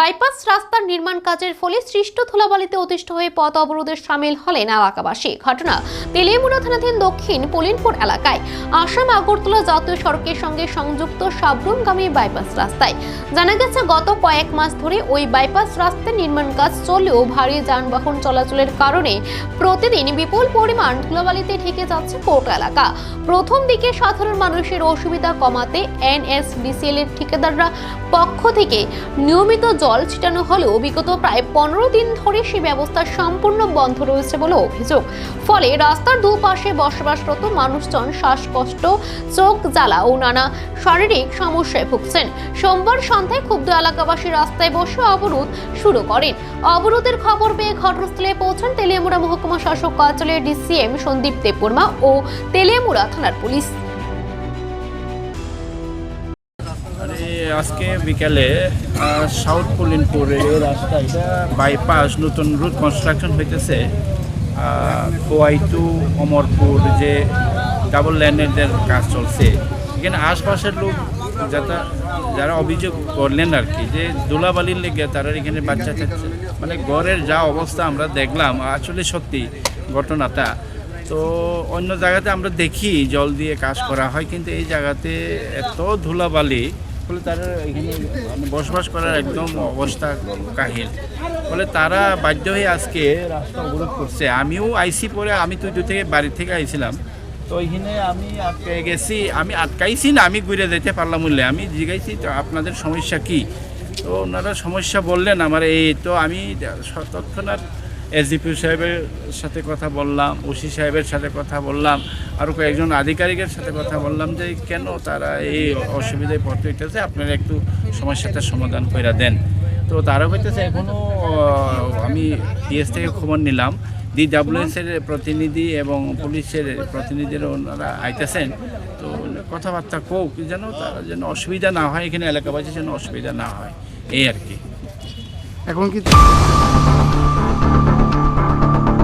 Bypass রাস্তার নির্মাণ কাজের ফলে সৃষ্ট ধুলাবালিতে অতিষ্ঠ হয়ে পথ অবরোধের সামিল হলেন এলাকাবাসী। ঘটনা তেলিয়ামুড়া থানাধীন দক্ষিণ পলিনপুর এলাকায়। আসাম আগরতলা জাতীয় সড়কের সঙ্গে সংযুক্ত সাবরুমগামী বাইপাস রাস্তায়। জানা গেছে, গত কয়েক মাস ধরে ওই বাইপাস রাস্তার নির্মাণ কাজ চললেও ভারী যানবাহন চলাচলের কারণে প্রতিদিন বিপুল পরিমাণ ধুলাবালিতে ঢেকে যাচ্ছে কোর্ট এলাকা। প্রথম দিকে সাধারণ মানুষের অসুবিধা কমাতে এনএসডিসিএল এর ঠিকাদাররা পক্ষ থেকে নিয়মিত জল ছিটানো হলেও বিগত প্রায় পনেরো দিন ধরে সে ব্যবস্থা সম্পূর্ণ বন্ধ রয়েছে বলে অভিযোগ। ফলে রাস্তার দুপাশে বসবাসরত মানুষজন শ্বাসকষ্ট, চোখ জ্বালা ও নানা শারীরিক সমস্যায় ভুগছেন। সোমবার সন্ধ্যায় ক্ষুব্ধ এলাকাবাসী রাস্তায় বসে অবরোধ শুরু করেন। অবরোধের খবর পেয়ে ঘটনাস্থলে পৌঁছান তেলিয়ামুড়া মহকুমা শাসক কার্যালয়ের ডিসিএম সন্দীপ দেববর্মা ও তেলিয়ামুড়া থানার পুলিশ। আজকে বিকালে সাউথ পলিনপুর এই রাস্তা বাইপাস নতুন রুট কনস্ট্রাকশন হইতেছে। কোয়াই টু অমরপুর যে ডাবল ল্যান্ডের কাজ চলছে। এখানে আশপাশের লোক যারা যারা অভিযোগ করলেন আর কি, যে দোলাবালির লেগে তারা এখানে বাচ্চা থাকছে। মানে ঘরের যা অবস্থা আমরা দেখলাম, আসলে সত্যি ঘটনাটা। তো অন্য জায়গাতে আমরা দেখি, জল দিয়ে কাজ করা হয়, কিন্তু এই জায়গাতে এত ধুলাবালি ফলে তারা এখানে মানে বসবাস করার একদম অবস্থা কাহিল। ফলে তারা বাধ্য হয়ে আজকে রাস্তা অবরোধ করছে। আমিও আইসি পরে আমি তুই থেকে বাড়ি থেকে আইছিলাম। তো ওইখানে আমি আটকে গেছি, আমি আটকাইছি না, আমি ঘুরে যেতে পারলাম বললে আমি জিজ্ঞাসি তো আপনাদের সমস্যা কি? তো ওনারা সমস্যা বললেন, আমার এই তো আমি তৎক্ষণাৎ এসডিপি সাহেবের সাথে কথা বললাম, ওসি সাহেবের সাথে কথা বললাম আরও কয়েকজন আধিকারিকের সাথে কথা বললাম যে কেন তারা এই অসুবিধায় পড়তে হইতেছে, আপনারা একটু সমস্যাটার সমাধান করে দেন। তো তারা হইতেছে এখনও আমি পিএস থেকে খবর নিলাম ডিডাব্লিউএস এর প্রতিনিধি এবং পুলিশের প্রতিনিধিরা ওনারা আইতেছেন, তো কথাবার্তা কোক যেন তারা যেন অসুবিধা না হয়, এখানে এলাকাবাসীর যেন অসুবিধা না হয়, এই আর কি। এখন কি Thank you.